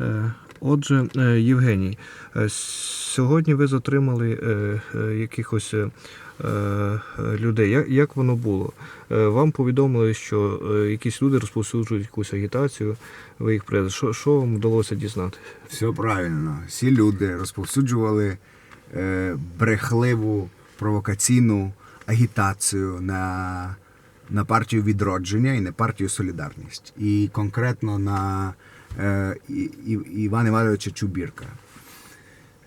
Е, Отже, е, Євгеній, е, сьогодні ви затримали якихось людей. Як, воно було? Вам повідомили, що якісь люди розповсюджують якусь агітацію, ви їх привезли. Що, що вам вдалося дізнати? Все правильно. Всі люди розповсюджували брехливу провокаційну агітацію на, на партію відродження і на партію Солідарність. І конкретно на Івана Івановича Чубірка.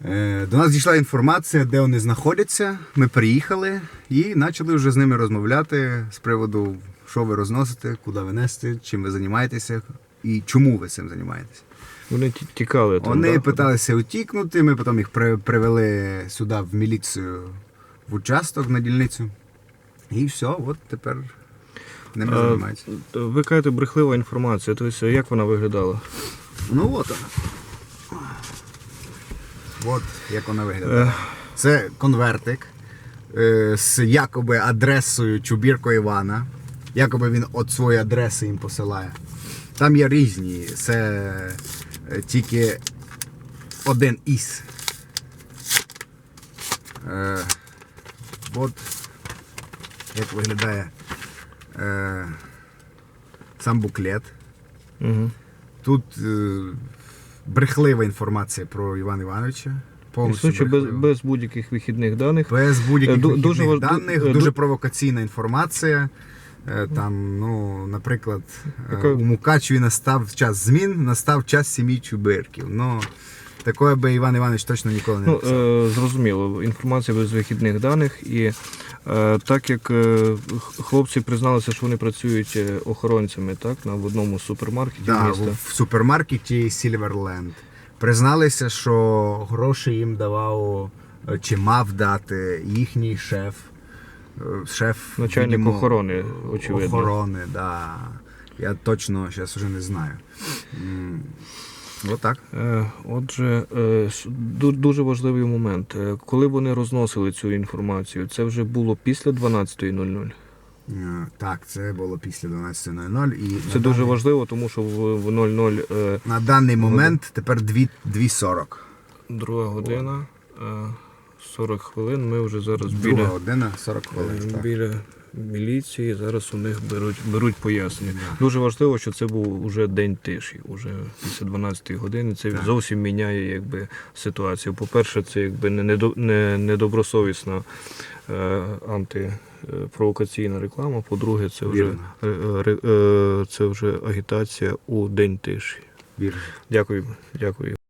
Е, До нас дійшла інформація, де вони знаходяться. Ми приїхали і почали вже з ними розмовляти з приводу, що ви розносите, куди ви несете, чим ви займаєтеся і чому ви цим займаєтеся. Вони тікали там. Вони да? питалися утікнути, ми потім їх привели сюди в міліцію в участок на дільницю. І все, от тепер ними Е, займаються. Ви кажете, брехлива інформація. Тобто, як вона виглядала? Ну от вона. От як вона виглядає. Е, Це конвертик е, з якоби адресою Чубірко Івана. Якоби він от своєї адреси їм посилає. Там є різні. Це тільки один із. От як виглядає е, сам буклет. Угу. Тут е, брехлива інформація про Івана Івановича. Повністю без, брехлива. без будь-яких вихідних даних. Без будь-яких Е, ду- вихідних дуже важ- даних, ду- дуже ду- провокаційна інформація. Е, Там, ну, наприклад, е, у Мукачеві настав час змін, настав час сім'ї Чубирків. Ну, такое би Іван Іванович точно ніколи не Ну, написав. е, зрозуміло, інформація без вихідних даних. І е, так як е, хлопці призналися, що вони працюють е, охоронцями так, на в одному з супермаркетів Да, міста. в супермаркеті Silverland. Призналися, що гроші їм давав е, чи мав дати їхній шеф. Е, Шеф Начальник відомо, охорони, очевидно. Охорони, да. Я точно зараз вже не знаю. Е, Отже, е, дуже важливий момент. Е, Коли вони розносили цю інформацію, це вже було після 12.00. Е, Так, це було після 12.00. І Це дуже даний- важливо, тому що в, в 00 е, На даний момент тепер 2.40. друга година, е, 40 хвилин. Ми вже зараз Друга біля, година 40 хвилин. е, так. біля міліції. Зараз у них беруть, беруть пояснення. Дуже важливо, що це був уже день тиші, уже після 12 години. Це зовсім міняє якби, ситуацію. По-перше, це якби не, недо- не, недобросовісна е, антипровокаційна реклама. По-друге, це вже, Вірно. е, е, це вже агітація у день тиші. Вірно. Дякую, дякую.